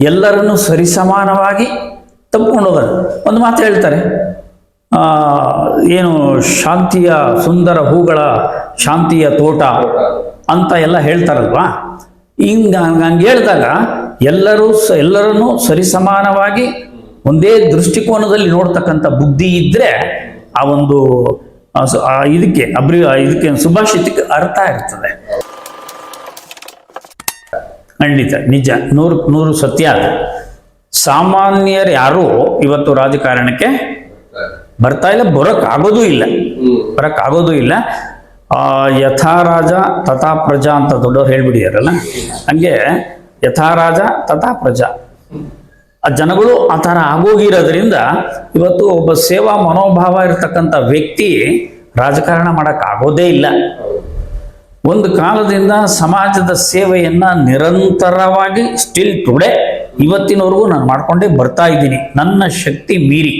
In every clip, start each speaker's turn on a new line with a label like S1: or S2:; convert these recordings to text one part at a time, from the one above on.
S1: ಎಲ್ಲರನ್ನು ಸರಿಸಮಾನವಾಗಿ ತಪ್ಪಿಕೊಂಡು ಹೋಗೋದು ಒಂದು ಮಾತು ಹೇಳ್ತಾರೆ. ಏನು ಶಾಂತಿಯ ಸುಂದರ ಹೂಗಳ ಶಾಂತಿಯ ತೋಟ ಅಂತ ಎಲ್ಲ ಹೇಳ್ತಾರಲ್ವಾ? ಹಿಂಗ ಹಂಗೆ ಹೇಳಿದಾಗ ಎಲ್ಲರೂ ಸ, ಎಲ್ಲರನ್ನೂ ಸರಿಸಮಾನವಾಗಿ ಒಂದೇ ದೃಷ್ಟಿಕೋನದಲ್ಲಿ ನೋಡ್ತಕ್ಕಂಥ ಬುದ್ಧಿ ಇದ್ದರೆ ಆ ಒಂದು ಇದಕ್ಕೆ ಅಬ್ರಿ ಇದಕ್ಕೆ ಸುಭಾಷಿತಕ್ಕೆ ಅರ್ಥ ಇರ್ತದೆ ಖಂಡಿತ, ನಿಜ. ನೂರು ನೂರು ಸತ್ಯ ಅದು. ಸಾಮಾನ್ಯರು ಯಾರು ಇವತ್ತು ರಾಜಕಾರಣಕ್ಕೆ ಬರ್ತಾ ಇಲ್ಲ ಬರಕ್ ಆಗೋದೂ ಇಲ್ಲ.
S2: ಹ್ಮ್
S1: ಬರಕ್ ಆಗೋದೂ ಇಲ್ಲ. ಯಥಾ ರಾಜ ತಥಾ ಪ್ರಜಾ ಅಂತ ದೊಡ್ಡವ್ರು ಹೇಳ್ಬಿಡಿದಾರಲ್ಲ ಹಂಗೆ ಯಥಾ ರಾಜ ತಥಾ ಪ್ರಜಾ ಆ ಜನಗಳು ಆ ಥರ ಆಗೋಗಿರೋದ್ರಿಂದ ಇವತ್ತು ಒಬ್ಬ ಸೇವಾ ಮನೋಭಾವ ಇರತಕ್ಕಂಥ ವ್ಯಕ್ತಿ ರಾಜಕಾರಣ ಮಾಡಕ್ ಆಗೋದೇ ಇಲ್ಲ. ಒಂದು ಕಾಲದಿಂದ ಸಮಾಜದ ಸೇವೆಯನ್ನ ನಿರಂತರವಾಗಿ ಸ್ಟಿಲ್ ಟುಡೇ ಇವತ್ತಿನವರೆಗೂ ನಾನು ಮಾಡ್ಕೊಂಡೇ ಬರ್ತಾ ಇದ್ದೀನಿ. ನನ್ನ ಶಕ್ತಿ ಮೀರಿ.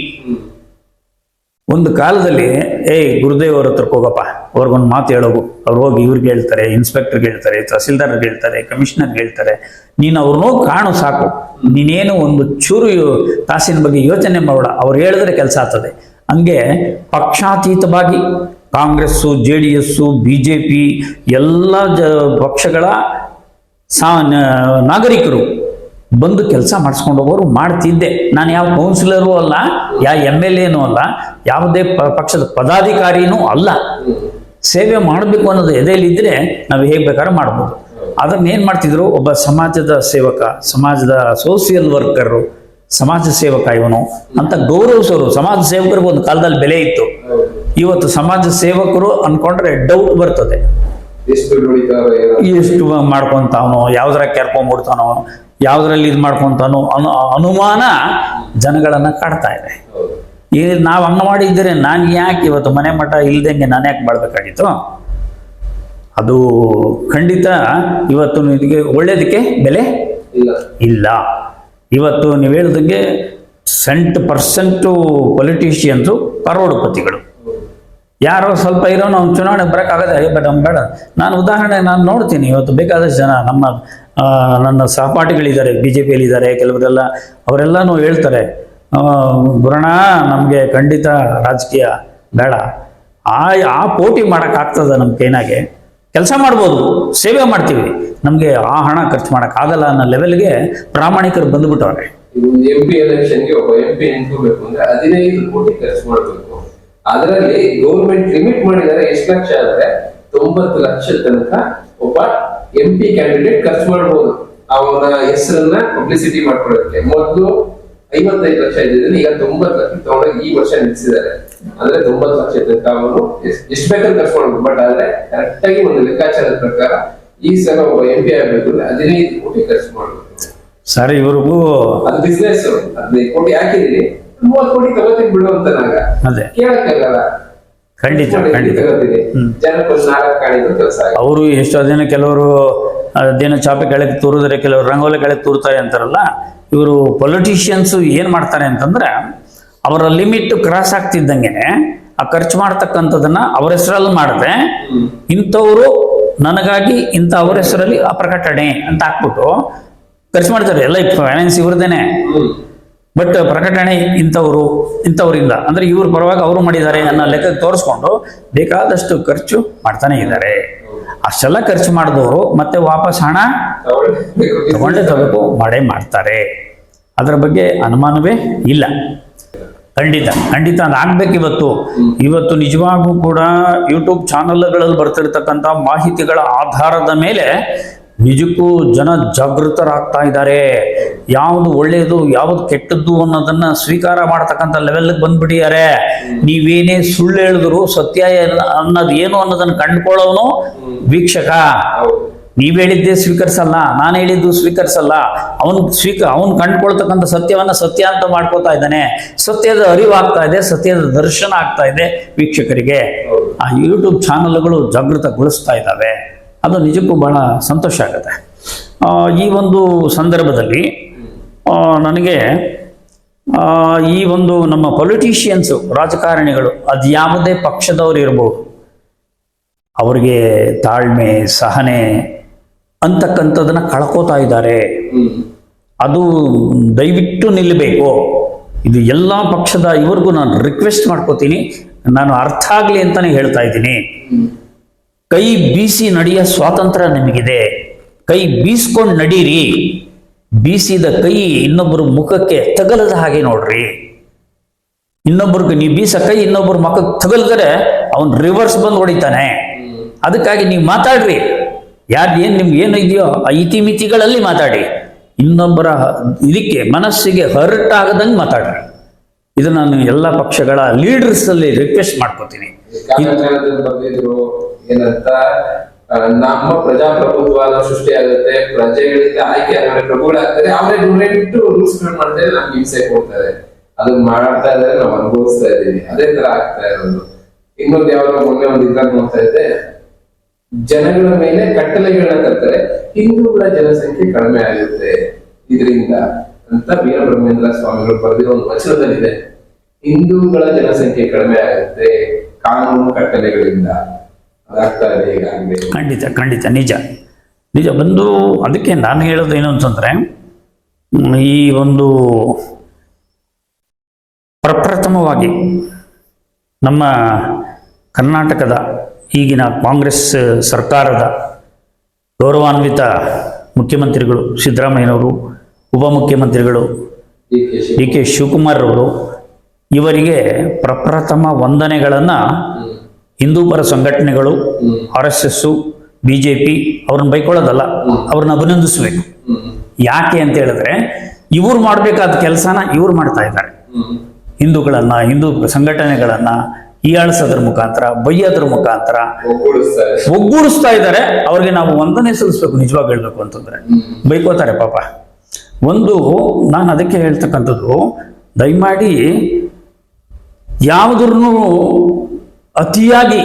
S1: ಒಂದು ಕಾಲದಲ್ಲಿ, ಏಯ್, ಗುರುದೇವ್ ಅವ್ರ ಹತ್ರಕ್ಕೆ ಹೋಗಪ್ಪ. ಅವ್ರಿಗೊಂದು ಮಾತು ಹೇಳೋಗು. ಅವ್ರು ಹೋಗಿ ಇವ್ರಿಗೆ ಹೇಳ್ತಾರೆ ಇನ್ಸ್ಪೆಕ್ಟರ್ಗೆ ಹೇಳ್ತಾರೆ ತಹಸೀಲ್ದಾರ್ಗೆ ಹೇಳ್ತಾರೆ ಕಮಿಷನರ್ಗೆ ಹೇಳ್ತಾರೆ. ನೀನು ಅವ್ರನ್ನೋ ಕಾಣು ಸಾಕು. ನೀನೇನು ಒಂದು ಚೂರು ತಾಸಿನ ಬಗ್ಗೆ ಯೋಚನೆ ಮಾಡೋಣ ಅವ್ರು ಹೇಳಿದ್ರೆ ಕೆಲಸ ಆಗ್ತದೆ. ಹಂಗೆ ಪಕ್ಷಾತೀತವಾಗಿ Congress, J D S, B J P ಎಲ್ಲ ಜ ಪಕ್ಷಗಳ ಸಾ ನಾಗರಿಕರು ಬಂದು ಕೆಲಸ ಮಾಡಿಸ್ಕೊಂಡು ಹೋಗೋರು ಮಾಡ್ತಿದ್ದೆ. ನಾನು ಯಾವ ಕೌನ್ಸಿಲರು ಅಲ್ಲ, ಯಾವ ಎಂ ಎಲ್ ಎನೂ ಅಲ್ಲ, ಯಾವುದೇ ಪ- ಪಕ್ಷದ ಪದಾಧಿಕಾರಿನೂ ಅಲ್ಲ. ಸೇವೆ ಮಾಡಬೇಕು ಅನ್ನೋದು ಎದೆಯಲ್ಲಿದ್ದರೆ ನಾವು ಹೇಗೆ ಬೇಕಾದ್ರೂ ಮಾಡ್ಬೋದು. ಅದನ್ನು ಏನು ಮಾಡ್ತಿದ್ರು? ಒಬ್ಬ ಸಮಾಜದ ಸೇವಕ, ಸಮಾಜದ ಸೋಷಿಯಲ್ ವರ್ಕರು ಸಮಾಜ ಸೇವಕ ಇವನು ಅಂತ ಗೌರವಿಸೋರು. ಸಮಾಜ ಸೇವಕರಿಗೆ ಒಂದು ಕಾಲದಲ್ಲಿ ಬೆಲೆ ಇತ್ತು. ಇವತ್ತು ಸಮಾಜ ಸೇವಕರು ಅನ್ಕೊಂಡ್ರೆ ಡೌಟ್ ಬರ್ತದೆ.
S2: ಎಷ್ಟು
S1: ಮಾಡ್ಕೊಂತಾನೋ ಯಾವ್ದ್ರ ಕೆರ್ಕೊಂಡ್ಬಿಡ್ತಾನೋ ಯಾವ್ದ್ರಲ್ಲಿ ಇದು ಮಾಡ್ಕೊಂತಾನೋ ಅನು ಅನುಮಾನ ಜನಗಳನ್ನ ಕಾಡ್ತಾ ಇದೆ. ಈಗ ನಾವು ಹಂಗ ಮಾಡಿದ್ರೆ ನಾನು ಯಾಕೆ ಇವತ್ತು ಮನೆ ಮಠ ಇಲ್ದಂಗೆ ನಾನು ಯಾಕೆ ಮಾಡ್ಬೇಕಾಗಿತ್ತು? ಅದು ಖಂಡಿತ ಇವತ್ತು ನಿಮಗೆ ಒಳ್ಳೇದಕ್ಕೆ ಬೆಲೆ
S2: ಇಲ್ಲ.
S1: ಇಲ್ಲ. ಇವತ್ತು ನೀವು ಹೇಳ್ದಂಗೆ ಸೆಂಟ್ ಪರ್ಸೆಂಟು ಪೊಲಿಟಿಷಿಯನ್ಸು ಕರೋಡ್ಪತಿಗಳು. ಯಾರೋ ಸ್ವಲ್ಪ ಇರೋ ನಾವು ಚುನಾವಣೆ ಬರೋಕ್ಕಾಗದೆ ಬಟ್ ಬೇಡ ನಾನು ಉದಾಹರಣೆ ನಾನು ನೋಡ್ತೀನಿ, ಇವತ್ತು ಬೇಕಾದಷ್ಟು ಜನ, ನಮ್ಮ ನನ್ನ ಸಹಪಾಠಿಗಳಿದ್ದಾರೆ ಬಿ ಜೆ ಪಿಯಲ್ಲಿದ್ದಾರೆ ಕೆಲವರೆಲ್ಲ, ಅವರೆಲ್ಲನೂ ಹೇಳ್ತಾರೆ ಗುರಣ, ನಮಗೆ ಖಂಡಿತ ರಾಜಕೀಯ ಬೇಡ. ಆ ಆ ಪೋಟಿ ಮಾಡೋಕ್ಕಾಗ್ತದ ನಮ್ಮ ಕೈನಾಗೆ? ಕೆಲಸ ಮಾಡ್ಬೋದು, ಸೇವೆ ಮಾಡ್ತೀವಿ. ನಮಗೆ ಆ ಹಣ ಖರ್ಚು ಮಾಡೋಕ್ಕಾಗಲ್ಲ ಅನ್ನೋ ಲೆವೆಲ್ಗೆ ಪ್ರಾಮಾಣಿಕರು ಬಂದುಬಿಟ್ಟವ್ರೆ.
S2: ಎಂ ಪಿ ಎಲೆಕ್ಷನ್ಗೆ ಒಬ್ಬ ಎಂ ಪಿ ಅಂದ್ರೆ ಹದಿನೈದು ಕೋಟಿ ಖರ್ಚು ಮಾಡಬೇಕು. ಅದರಲ್ಲಿ ಗೌರ್ಮೆಂಟ್ ಲಿಮಿಟ್ ಮಾಡಿದರೆ ಎಷ್ಟು ಲಕ್ಷ ಅಂದ್ರೆ ತೊಂಬತ್ತು ಲಕ್ಷ ತನಕ ಒಬ್ಬ ಎಂ ಪಿ ಕ್ಯಾಂಡಿಡೇಟ್ ಖರ್ಚು ಮಾಡಬಹುದು ಅವನ ಹೆಸರನ್ನ ಪಬ್ಲಿಸಿಟಿ ಮಾಡ್ಕೊಳ್ಳೋದಕ್ಕೆ. ಮೊದಲು ಐವತ್ತೈದು ಲಕ್ಷ ಇದ್ದಿದ್ರೆ ಈಗ ತೊಂಬತ್ತು ಲಕ್ಷ ತಗೊಂಡೋಗಿ ಈ ವರ್ಷ ನಿಲ್ಸಿದ್ದಾರೆ ಅಂದ್ರೆ ತೊಂಬತ್ತು ಲಕ್ಷ ತನಕ ಅವನು ಎಷ್ಟು ಬೇಕಾದ್ರೂ ಖರ್ಚು ಮಾಡ್ಬೋದು. ಬಟ್ ಆದ್ರೆ ಕರೆಕ್ಟ್ ಆಗಿ ಒಂದು ಲೆಕ್ಕಾಚಾರದ ಪ್ರಕಾರ ಈ ಸಲ ಒಬ್ಬ ಎಂ ಪಿ ಆಗ್ಬೇಕು ಅಂದ್ರೆ ಹದಿನೈದು ಕೋಟಿ ಖರ್ಚು ಮಾಡಬೇಕು
S1: ಸರ್ ಇವ್ರಿಗೂ
S2: ಅದು ಬಿಸ್ನೆಸ್ ಹದಿನೈದು ಕೋಟಿ ಹಾಕಿದೀನಿ ಮೂವತ್ತು ಕೋಟಿ ತಗೋತೀನಿ ಬಿಡು ಅಂತ ನಾಗ
S1: ಅದೇ.
S2: ಕೇಳಕ್ಕಾಗಲ್ಲ
S1: ಖಂಡಿತ ಖಂಡಿತ. ಅವರು ಎಷ್ಟೋ ದಿನ ಕೆಲವರು ದಿನ ಚಾಪೆ ಕೆಳಗೆ ತೂರಿದ್ರೆ ಕೆಲವರು ರಂಗೋಲಿ ಕೆಳಗೆ ತೂರ್ತಾರೆ ಅಂತಾರಲ್ಲ ಇವರು ಪೊಲಿಟಿಷಿಯನ್ಸ್ ಏನು ಮಾಡ್ತಾರೆ ಅಂತಂದ್ರೆ ಅವರ ಲಿಮಿಟ್ ಕ್ರಾಸ್ ಆಗ್ತಿದ್ದಂಗೆ ಆ ಖರ್ಚು ಮಾಡ್ತಕ್ಕಂಥದ್ದನ್ನ ಅವ್ರ ಹೆಸರಲ್ಲಿ ಮಾಡಿದ್ರೆ ಇಂಥವ್ರು ನನಗಾಗಿ ಇಂಥ ಅವ್ರ ಹೆಸರಲ್ಲಿ ಅಪ್ರಕಟಣೆ ಪ್ರಕಟಣೆ ಅಂತ ಹಾಕ್ಬಿಟ್ಟು ಖರ್ಚು ಮಾಡ್ತಾರೆ. ಎಲ್ಲ ಫೈನಾನ್ಸ್ ಇವ್ರದೇನೆ ಬಟ್ ಪ್ರಕಟಣೆ ಇಂಥವ್ರು, ಇಂಥವ್ರಿಂದ. ಅಂದ್ರೆ ಇವ್ರ ಪರವಾಗಿ ಅವರು ಮಾಡಿದ್ದಾರೆ ಅನ್ನೋ ಲೆಕ್ಕಕ್ಕೆ ತೋರಿಸ್ಕೊಂಡು ಬೇಕಾದಷ್ಟು ಖರ್ಚು ಮಾಡ್ತಾನೆ ಇದ್ದಾರೆ. ಅಷ್ಟೆಲ್ಲ ಖರ್ಚು ಮಾಡಿದವರು ಮತ್ತೆ ವಾಪಸ್ ಹಣ
S2: ತಗೊಂಡೆ
S1: ತಗೊಂಡೇ ತಗೋಬೇಕು ಮಾಡೇ ಮಾಡ್ತಾರೆ. ಅದರ ಬಗ್ಗೆ ಅನುಮಾನವೇ ಇಲ್ಲ. ಖಂಡಿತ ಖಂಡಿತ ಅದಾಗ್ಬೇಕು ಇವತ್ತು. ಇವತ್ತು ನಿಜವಾಗೂ ಕೂಡ ಯೂಟ್ಯೂಬ್ ಚಾನಲ್ಗಳಲ್ಲಿ ಬರ್ತಿರ್ತಕ್ಕಂಥ ಮಾಹಿತಿಗಳ ಆಧಾರದ ಮೇಲೆ ನಿಜಕ್ಕೂ ಜನ ಜಾಗೃತರಾಗ್ತಾ ಇದ್ದಾರೆ. ಯಾವುದು ಒಳ್ಳೆಯದು ಯಾವುದು ಕೆಟ್ಟದ್ದು ಅನ್ನೋದನ್ನ ಸ್ವೀಕಾರ ಮಾಡ್ತಕ್ಕಂಥ ಲೆವೆಲ್ಗೆ ಬಂದ್ಬಿಟ್ಟಿದ್ದಾರೆ. ನೀವೇನೇ ಸುಳ್ಳು ಹೇಳಿದ್ರು, ಸತ್ಯ ಅನ್ನೋದು ಏನು ಅನ್ನೋದನ್ನ ಕಂಡುಕೊಳ್ಳೋನು ವೀಕ್ಷಕ. ನೀವ್ ಹೇಳಿದ್ದೇ ಸ್ವೀಕರಿಸಲ್ಲ, ನಾನು ಹೇಳಿದ್ದು ಸ್ವೀಕರಿಸಲ್ಲ. ಅವನ್ ಸ್ವೀಕ, ಅವನ್ ಕಂಡುಕೊಳ್ತಕ್ಕಂಥ ಸತ್ಯವನ್ನ ಸತ್ಯ ಅಂತ ಮಾಡ್ಕೋತಾ ಇದ್ದಾನೆ. ಸತ್ಯದ ಅರಿವಾಗ್ತಾ ಇದೆ, ಸತ್ಯದ ದರ್ಶನ ಆಗ್ತಾ ಇದೆ ವೀಕ್ಷಕರಿಗೆ. ಆ ಯೂಟ್ಯೂಬ್ ಚಾನಲ್ಗಳು ಜಾಗೃತಗೊಳಿಸ್ತಾ ಇದ್ದಾವೆ. ಅದು ನಿಜಕ್ಕೂ ಬಹಳ ಸಂತೋಷ ಆಗುತ್ತೆ. ಈ ಒಂದು ಸಂದರ್ಭದಲ್ಲಿ ನನಗೆ ಈ ಒಂದು ನಮ್ಮ ಪೊಲಿಟಿಷಿಯನ್ಸು ರಾಜಕಾರಣಿಗಳು, ಅದು ಯಾವುದೇ ಪಕ್ಷದವರು ಇರ್ಬೋದು, ಅವ್ರಿಗೆ ತಾಳ್ಮೆ, ಸಹನೆ ಅಂತಕ್ಕಂಥದ್ದನ್ನ ಕಳ್ಕೋತಾ ಇದ್ದಾರೆ. ಅದು ದಯವಿಟ್ಟು ನಿಲ್ಲಬೇಕು ಇದು ಎಲ್ಲ ಪಕ್ಷದ, ಇವ್ರಿಗೂ ನಾನು ರಿಕ್ವೆಸ್ಟ್ ಮಾಡ್ಕೋತೀನಿ. ನಾನು ಅರ್ಥ ಆಗಲಿ ಅಂತಾನೆ ಹೇಳ್ತಾ ಇದ್ದೀನಿ. ಕೈ ಬೀಸಿ ನಡೆಯ ಸ್ವಾತಂತ್ರ್ಯ ನಿಮಗಿದೆ. ಕೈ ಬೀಸ್ಕೊಂಡು ನಡೀರಿ. ಬೀಸಿದ ಕೈ ಇನ್ನೊಬ್ಬರ ಮುಖಕ್ಕೆ ತಗಲದ ಹಾಗೆ ನೋಡ್ರಿ. ಇನ್ನೊಬ್ಬರಿಗೆ ನೀವು ಬೀಸ ಕೈ ಇನ್ನೊಬ್ಬರ ಮುಖಕ್ಕೆ ತಗಲ್ದರೆ ಅವನು ರಿವರ್ಸ್ ಬಂದು ಹೊಡಿತಾನೆ. ಅದಕ್ಕಾಗಿ ನೀವು ಮಾತಾಡ್ರಿ. ಯಾರು ಏನು ನಿಮ್ಗೆ ಏನು ಇದೆಯೋ ಆ ಇತಿಮಿತಿಗಳಲ್ಲಿ ಮಾತಾಡಿ. ಇನ್ನೊಬ್ಬರ ಇದಕ್ಕೆ ಮನಸ್ಸಿಗೆ ಹರ್ಟ್ ಆಗದಂಗೆ ಮಾತಾಡ್ರಿ. ಇದು ನಾನು ಎಲ್ಲ ಪಕ್ಷಗಳ ಲೀಡರ್ಸ್ ಅಲ್ಲಿ ರಿಕ್ವೆಸ್ಟ್ ಮಾಡ್ಕೋತೀನಿ.
S2: ಏನಂತ ನಮ್ಮ ಪ್ರಜಾಪ್ರಭುತ್ವ ಅನ್ನೋ ಸೃಷ್ಟಿ ಆಗುತ್ತೆ ಪ್ರಜೆಗಳಿಂದ ಆಯ್ಕೆ ಆದ್ರೆ ಪ್ರಭುಗಳಾಗ್ತಾರೆ ಅವರೇ ನೂರೆಂಟು ರೂಲ್ಸ್ ಮಾಡ್ತಾರೆ ನಮ್ಗೆ ಹಿಂಸೆ ಕೊಡ್ತಾರೆ ಅದನ್ನ ಮಾಡ್ತಾ ಇದ್ರೆ ನಾವು ಅನುಭವಿಸ್ತಾ ಇದ್ದೀವಿ. ಅದೇ ತರ ಆಗ್ತಾ ಇರೋದು. ಇನ್ನೊಂದು ಯಾವಾಗ ಮೊನ್ನೆ ಒಂದು ಇದ್ರಾಗ ನೋಡ್ತಾ ಇದ್ದೆ, ಜನಗಳ ಮೇಲೆ ಕಟ್ಟಲೆಗಳನ್ನ ತರ್ತಾರೆ, ಹಿಂದೂಗಳ ಜನಸಂಖ್ಯೆ ಕಡಿಮೆ ಆಗುತ್ತೆ ಇದರಿಂದ ಅಂತ ವೀರಬ್ರಹ್ಮೇಂದ್ರ ಸ್ವಾಮಿಗಳು ಬರೆದಿರೋ ಒಂದು ವಚನದಲ್ಲಿದೆ. ಹಿಂದೂಗಳ ಜನಸಂಖ್ಯೆ ಕಡಿಮೆ ಆಗುತ್ತೆ ಕಾನೂನು ಈಗಾಗಲೇ
S1: ಖಂಡಿತ ಖಂಡಿತ ನಿಜ. ನಿಜ ಬಂದು ಅದಕ್ಕೆ ನಾನು ಹೇಳೋದು ಏನು ಅಂತಂದ್ರೆ ಈ ಒಂದು ಪ್ರಪ್ರಥಮವಾಗಿ ನಮ್ಮ ಕರ್ನಾಟಕದ ಈಗಿನ ಕಾಂಗ್ರೆಸ್ ಸರ್ಕಾರದ ಗೌರವಾನ್ವಿತ ಮುಖ್ಯಮಂತ್ರಿಗಳು ಸಿದ್ದರಾಮಯ್ಯನವರು ಉಪಮುಖ್ಯಮಂತ್ರಿಗಳು
S2: ಡಿ ಕೆ
S1: ಶಿವಕುಮಾರ್. ಅವರು ಇವರಿಗೆ ಪ್ರಪ್ರಥಮ ವಂದನೆಗಳನ್ನು ಹಿಂದೂ ಪರ ಸಂಘಟನೆಗಳು, R S S B J ಅವ್ರನ್ನ ಬೈಕೊಳ್ಳೋದಲ್ಲ, ಅವ್ರನ್ನ ಅಭಿನಂದಿಸಬೇಕು. ಯಾಕೆ ಅಂತ ಹೇಳಿದ್ರೆ, ಇವ್ರು ಮಾಡಬೇಕಾದ ಕೆಲಸನ ಇವ್ರು ಮಾಡ್ತಾ ಇದ್ದಾರೆ. ಹಿಂದೂಗಳನ್ನ, ಹಿಂದೂ ಸಂಘಟನೆಗಳನ್ನ ಹೀಯಾಳಿಸೋದ್ರ ಮುಖಾಂತರ, ಬೈಯೋದ್ರ ಮುಖಾಂತರ ಒಗ್ಗೂಡಿಸ್ತಾ ಇದ್ದಾರೆ. ಅವ್ರಿಗೆ ನಾವು ವಂದನೆ ಸಲ್ಲಿಸ್ಬೇಕು, ನಿಜವಾಗಿ ಹೇಳ್ಬೇಕು ಅಂತಂದ್ರೆ. ಬೈಕೋತಾರೆ ಪಾಪ. ಒಂದು, ನಾನು ಅದಕ್ಕೆ ಹೇಳ್ತಕ್ಕಂಥದ್ದು, ದಯಮಾಡಿ ಯಾವುದ್ರೂ ಅತಿಯಾಗಿ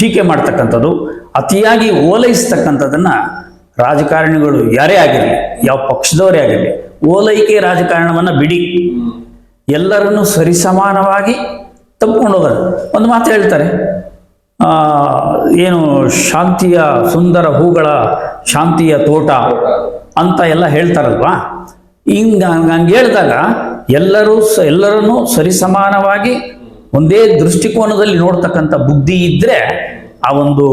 S1: ಟೀಕೆ ಮಾಡ್ತಕ್ಕಂಥದ್ದು, ಅತಿಯಾಗಿ ಓಲೈಸ್ತಕ್ಕಂಥದ್ದನ್ನು ರಾಜಕಾರಣಿಗಳು ಯಾರೇ ಆಗಿರಲಿ, ಯಾವ ಪಕ್ಷದವರೇ ಆಗಿರಲಿ, ಓಲೈಕೆ ರಾಜಕಾರಣವನ್ನು ಬಿಡಿ. ಎಲ್ಲರನ್ನು ಸರಿಸಮಾನವಾಗಿ ತಪ್ಪಿಕೊಂಡು ಹೋಗೋದು ಒಂದು ಮಾತು ಹೇಳ್ತಾರೆ ಏನು ಶಾಂತಿಯ ಸುಂದರ ಹೂಗಳ ಶಾಂತಿಯ ತೋಟ ಅಂತ ಎಲ್ಲ ಹೇಳ್ತಾರಲ್ವಾ? ಹಿಂಗ ಹಂಗೆ ಹೇಳಿದಾಗ ಎಲ್ಲರೂ ಸ, ಎಲ್ಲರನ್ನೂ ಸರಿಸಮಾನವಾಗಿ ಒಂದೇ ದೃಷ್ಟಿಕೋನದಲ್ಲಿ ನೋಡ್ತಕ್ಕಂಥ ಬುದ್ಧಿ ಇದ್ರೆ ಆ ಒಂದು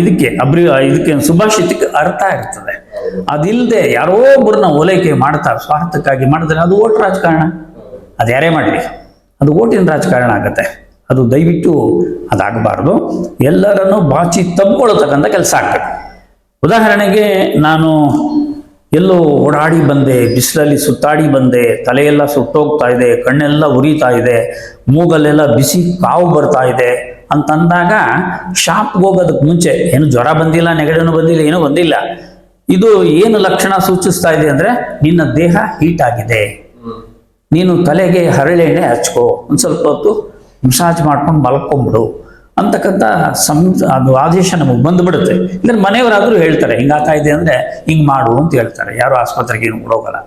S1: ಇದಕ್ಕೆ, ಅಬ್ರಿ ಇದಕ್ಕೆ ಸುಭಾಷಿತಕ್ಕೆ ಅರ್ಥ ಇರ್ತದೆ. ಅದಿಲ್ಲದೆ ಯಾರೋ ಒಬ್ಬರನ್ನ ಓಲೈಕೆ ಮಾಡ್ತಾರೆ, ಸ್ವಾರ್ಥಕ್ಕಾಗಿ ಮಾಡಿದ್ರೆ ಅದು ಓಟ್ ರಾಜಕಾರಣ. ಅದು ಯಾರೇ ಮಾಡಲಿ, ಅದು ಓಟಿನ ರಾಜಕಾರಣ ಆಗುತ್ತೆ. ಅದು ದಯವಿಟ್ಟು ಅದಾಗಬಾರ್ದು. ಎಲ್ಲರನ್ನು ಬಾಚಿ ತಬ್ಕೊಳ್ತಕ್ಕಂಥ ಕೆಲಸ ಆಗ್ತದೆ. ಉದಾಹರಣೆಗೆ ನಾನು ಎಲ್ಲೋ ಓಡಾಡಿ ಬಂದೆ, ಬಿಸಿಲಲ್ಲಿ ಸುತ್ತಾಡಿ ಬಂದೆ, ತಲೆಯೆಲ್ಲ ಸುಟ್ಟೋಗ್ತಾ ಇದೆ, ಕಣ್ಣೆಲ್ಲ ಉರಿತಾ ಇದೆ ಮೂಗಲ್ಲೆಲ್ಲ ಬಿಸಿ ಕಾವು ಬರ್ತಾ ಇದೆ ಅಂತಂದಾಗ ಶಾಪ್ಗೆ ಹೋಗೋದಕ್ಕೆ ಮುಂಚೆ, ಏನು ಜ್ವರ ಬಂದಿಲ್ಲ ನೆಗಡಿನೂ ಬಂದಿಲ್ಲ, ಏನೂ ಬಂದಿಲ್ಲ. ಇದು ಏನು ಲಕ್ಷಣ ಸೂಚಿಸ್ತಾ ಇದೆ ಅಂದರೆ ನಿನ್ನ ದೇಹ ಹೀಟ್ ಆಗಿದೆ. ನೀನು ತಲೆಗೆ ಹರಳೆಣ್ಣೆ ಹಚ್ಕೋ, ಒಂದು ಸ್ವಲ್ಪ ಹೊತ್ತು ಮಸಾಜ್ ಮಾಡ್ಕೊಂಡು ಮಲ್ಕೊಂಬಿಡು. ಅಂತಕ್ಕಂಥ ಸಂ ಅದು ಆದೇಶ ನಮಗೆ ಬಂದುಬಿಡುತ್ತೆ. ಅಂದ್ರೆ ಮನೆಯವರಾದರೂ ಹೇಳ್ತಾರೆ ಹಿಂಗಾಗ್ತಾ ಇದೆ ಅಂದರೆ ಹಿಂಗೆ ಮಾಡು ಅಂತ ಹೇಳ್ತಾರೆ. ಯಾರು ಆಸ್ಪತ್ರೆಗೆ ಏನು ಹೋಗಲ್ಲ.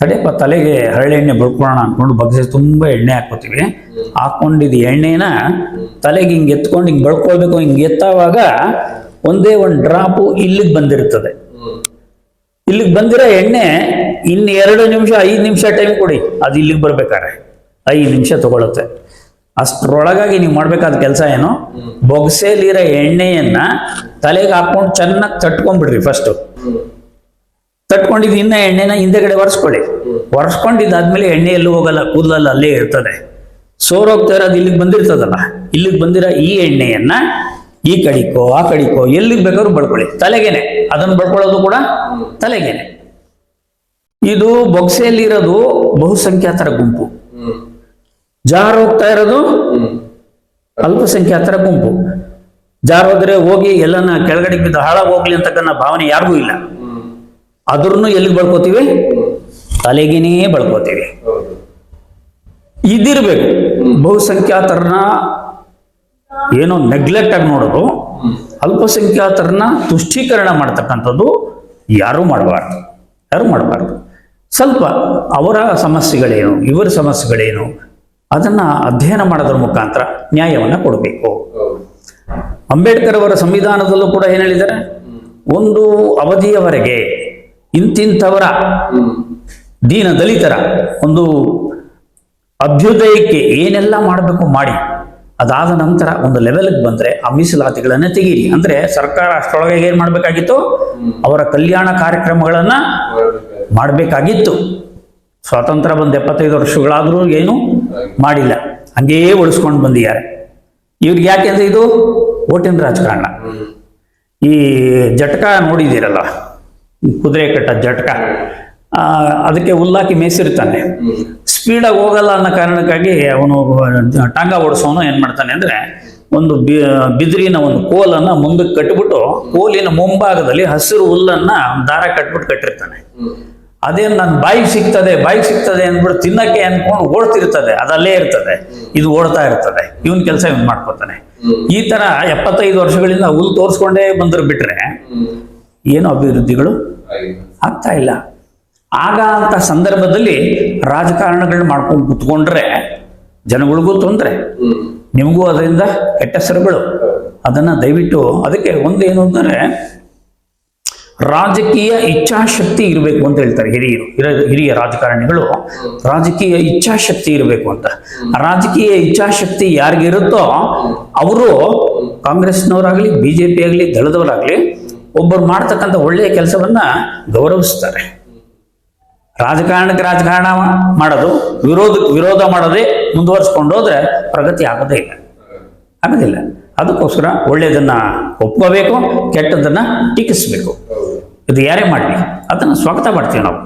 S1: ತಡೆಯಪ್ಪ ತಲೆಗೆ ಹರಳೆಣ್ಣೆ ಬಳ್ಕೊಳ್ಳೋಣ ಅಂದ್ಕೊಂಡು ಬಗ್ಸಿ ತುಂಬ ಎಣ್ಣೆ ಹಾಕೋತೀವಿ ಹಾಕೊಂಡಿದ್ದು ಎಣ್ಣೆನ ತಲೆಗೆ ಹಿಂಗೆ ಎತ್ಕೊಂಡು ಹಿಂಗೆ ಬಳ್ಕೊಳ್ಬೇಕು, ಹಿಂಗೆ ಎತ್ತಾವಾಗ ಒಂದೇ ಒಂದು ಡ್ರಾಪು ಇಲ್ಲಿಗೆ ಬಂದಿರ್ತದೆ
S2: ಹ್ಮ್
S1: ಇಲ್ಲಿಗೆ ಬಂದಿರೋ ಎಣ್ಣೆ ಇನ್ನು ಎರಡು ನಿಮಿಷ, ಐದು ನಿಮಿಷ ಟೈಮ್ ಕೊಡಿ, ಅದು ಇಲ್ಲಿಗೆ ಬರ್ಬೇಕಾರೆ ಐದು ನಿಮಿಷ ತಗೊಳುತ್ತೆ. ಅಷ್ಟರೊಳಗಾಗಿ ನೀವು ಮಾಡ್ಬೇಕಾದ ಕೆಲಸ ಏನು? ಬೊಗಸೆಲಿರೋ ಎಣ್ಣೆಯನ್ನ ತಲೆಗೆ ಹಾಕೊಂಡು ಚೆನ್ನಾಗಿ ತಟ್ಕೊಂಡ್ಬಿಡ್ರಿ ಫಸ್ಟ್ ತಟ್ಕೊಂಡಿದ್ದು ಇನ್ನ ಎಣ್ಣೆನ ಹಿಂದೆಗಡೆ ಒರೆಸ್ಕೊಳ್ಳಿ. ಒರೆಸ್ಕೊಂಡಿದ್ದಾದ್ಮೇಲೆ ಎಣ್ಣೆ ಎಲ್ಲೂ ಹೋಗಲ್ಲ, ಕೂದಲಲ್ಲ ಅಲ್ಲೇ ಇರ್ತದೆ. ಸೋರೋಗ್ತಾ ಇರೋದು ಇಲ್ಲಿಗೆ ಬಂದಿರ್ತದಲ್ಲ, ಇಲ್ಲಿಗೆ ಬಂದಿರೋ ಈ ಎಣ್ಣೆಯನ್ನ ಈ ಕಡಿಕೋ, ಆ ಕಡಿಕೋ, ಎಲ್ಲಿಗೆ ಬೇಕಾದ್ರೂ ಬಳ್ಕೊಳ್ಳಿ. ತಲೆಗೇನೆ. ಅದನ್ನು ಬಳ್ಕೊಳ್ಳೋದು ಕೂಡ ತಲೆಗೇನೆ. ಇದು ಬೊಗ್ಸೆಯಲ್ಲಿರೋದು ಬಹುಸಂಖ್ಯಾತರ ಗುಂಪು. ಜಾರ್ ಹೋಗ್ತಾ ಇರೋದು ಅಲ್ಪಸಂಖ್ಯಾತರ ಗುಂಪು. ಜಾರೋದ್ರೆ ಹೋಗಿ ಎಲ್ಲನ ಕೆಳಗಡೆ ಬಿದ್ದು ಹಾಳಾಗಿ ಹೋಗ್ಲಿ ಅಂತಕ್ಕನ್ನ ಭಾವನೆ ಯಾರಿಗೂ ಇಲ್ಲ.
S2: ಅದ್ರೂ
S1: ಅದ್ರನ್ನು ಎಲ್ಲಿಗೆ ಬಳ್ಕೋತೀವಿ? ತಲೆಗಿನೇ ಬಳ್ಕೋತೀವಿ. ಇದಿರ್ಬೇಕು. ಬಹುಸಂಖ್ಯಾತರನ್ನ ಏನೋ ನೆಗ್ಲೆಕ್ಟ್ ಆಗಿ ನೋಡೋದು ಅಲ್ಪಸಂಖ್ಯಾತರನ್ನ ತುಷ್ಟೀಕರಣ ಮಾಡ್ತಕ್ಕಂಥದ್ದು ಯಾರೂ ಮಾಡಬಾರ್ದು. ಯಾರು ಮಾಡಬಾರ್ದು. ಸ್ವಲ್ಪ ಅವರ ಸಮಸ್ಯೆಗಳೇನು ಇವರ ಸಮಸ್ಯೆಗಳೇನು ಅದನ್ನ ಅಧ್ಯಯನ ಮಾಡೋದ್ರ ಮುಖಾಂತರ ನ್ಯಾಯವನ್ನು ಕೊಡಬೇಕು. ಅಂಬೇಡ್ಕರ್ ಅವರ ಸಂವಿಧಾನದಲ್ಲೂ ಕೂಡ ಏನು ಹೇಳಿದ್ದಾರೆ? ಒಂದು ಅವಧಿಯವರೆಗೆ ಇಂತಿಂಥವರ ದೀನ ದಲಿತರ ಒಂದು ಅಭ್ಯುದಯಕ್ಕೆ ಏನೆಲ್ಲ ಮಾಡಬೇಕು ಮಾಡಿ, ಅದಾದ ನಂತರ ಒಂದು ಲೆವೆಲ್ಗೆ ಬಂದ್ರೆ ಆ ಮೀಸಲಾತಿಗಳನ್ನು ತೆಗೀರಿ. ಅಂದ್ರೆ ಸರ್ಕಾರ ಅಷ್ಟರೊಳಗೆ ಏನು ಮಾಡಬೇಕಾಗಿತ್ತು? ಅವರ ಕಲ್ಯಾಣ ಕಾರ್ಯಕ್ರಮಗಳನ್ನು ಮಾಡಬೇಕಾಗಿತ್ತು. ಸ್ವಾತಂತ್ರ್ಯ ಬಂದ ಎಪ್ಪತ್ತೈದು ವರ್ಷಗಳಾದರೂ ಏನು ಮಾಡಿಲ್ಲ. ಹಂಗೇ ಉಳಿಸ್ಕೊಂಡು ಬಂದಿದ್ದಾರೆ. ಇವ್ರಿಗೆ ಯಾಕೆಂದ್ರೆ ಇದು ಓಟಿನ ರಾಜಕಾರಣ. ಈ ಜಟಕ ನೋಡಿದ್ದೀರಲ್ಲ ಕುದುರೆ ಕಟ್ಟ ಜಟಕ ಅದಕ್ಕೆ ಉಲ್ಲಾಕಿ ಮೇಸಿರ್ತಾನೆ
S2: ಸ್ಪೀಡ್
S1: ಸ್ಪೀಡಾಗಿ ಹೋಗಲ್ಲ ಅನ್ನೋ ಕಾರಣಕ್ಕಾಗಿ ಅವನು ಟಾಂಗ ಓಡಿಸೋನು ಏನ್ ಮಾಡ್ತಾನೆ ಅಂದ್ರೆ ಒಂದು ಬಿ, ಬಿದಿರಿನ ಒಂದು ಕೋಲನ್ನ ಮುಂದಕ್ಕೆ ಕಟ್ಬಿಟ್ಟು, ಕೋಲಿನ ಮುಂಭಾಗದಲ್ಲಿ ಹಸಿರು ಹುಲ್ಲನ್ನ ದಾರ ಕಟ್ಬಿಟ್ಟು ಕಟ್ಟಿರ್ತಾನೆ. ಅದೇನು ನನ್ನ ಬಾಯಿಗೆ ಸಿಗ್ತದೆ ಬಾಯಿಗೆ ಸಿಗ್ತದೆ ಅಂದ್ಬಿಟ್ಟು ತಿನ್ನಕ್ಕೆ ಅನ್ಕೊಂಡು ಓಡ್ತಿರ್ತದೆ, ಅದಲ್ಲೇ ಇರ್ತದೆ. ಇದು ಓಡ್ತಾ ಇರ್ತದೆ. ಇವನ್ ಕೆಲಸ ಇವನ್ ಮಾಡ್ಕೋತಾನೆ. ಈ ತರ ಎಪ್ಪತ್ತೈದು ವರ್ಷಗಳಿಂದ ಹುಲ್ ತೋರಿಸ್ಕೊಂಡೇ ಬಂದ್ರು ಬಿಟ್ರೆ ಏನು ಅಭಿವೃದ್ಧಿಗಳು ಆಗ್ತಾ ಇಲ್ಲ. ಆಗ ಅಂತ ಸಂದರ್ಭದಲ್ಲಿ ರಾಜಕಾರಣಗಳನ್ನ ಮಾಡ್ಕೊಂಡು ಕುತ್ಕೊಂಡ್ರೆ ಜನಗಳಿಗೂ ತೊಂದರೆ. ನಿಮಗೂ ಅದರಿಂದ ಕೆಟ್ಟ ಹೆಸರುಗಳು. ಅದನ್ನ ದಯವಿಟ್ಟು ಅದಕ್ಕೆ ಒಂದೇನು ಅಂದರೆ ರಾಜಕೀಯ ಇಚ್ಛಾಶಕ್ತಿ ಇರಬೇಕು ಅಂತ ಹೇಳ್ತಾರೆ ಹಿರಿಯರು. ಹಿರ- ಹಿರಿಯ ರಾಜಕಾರಣಿಗಳು. ರಾಜಕೀಯ ಇಚ್ಛಾಶಕ್ತಿ ಇರಬೇಕು ಅಂತ. ರಾಜಕೀಯ ಇಚ್ಛಾಶಕ್ತಿ ಯಾರಿಗಿರುತ್ತೋ ಅವರು ಕಾಂಗ್ರೆಸ್ನವರಾಗಲಿ ಬಿ ಜೆ ಪಿ ಆಗಲಿ ದಳದವರಾಗಲಿ ಒಬ್ಬರು ಮಾಡ್ತಕ್ಕಂಥ ಒಳ್ಳೆಯ ಕೆಲಸವನ್ನ ಗೌರವಿಸ್ತಾರೆ. ರಾಜಕಾರಣಕ್ಕೆ ರಾಜಕಾರಣ ಮಾಡೋದು ವಿರೋಧ ವಿರೋಧ ಮಾಡೋದೇ ಮುಂದುವರಿಸ್ಕೊಂಡು ಹೋದ್ರೆ ಪ್ರಗತಿ ಆಗೋದೇ ಇಲ್ಲ. ಆಗೋದಿಲ್ಲ. ಅದಕ್ಕೋಸ್ಕರ ಒಳ್ಳೆಯದನ್ನ ಒಪ್ಕೋಬೇಕು ಕೆಟ್ಟದನ್ನ ಟೀಕಿಸ್ಬೇಕು. ಇದು ಯಾರೇ ಮಾಡಲಿ ಅದನ್ನು ಸ್ವಾಗತ ಮಾಡ್ತೀವಿ ನಾವು.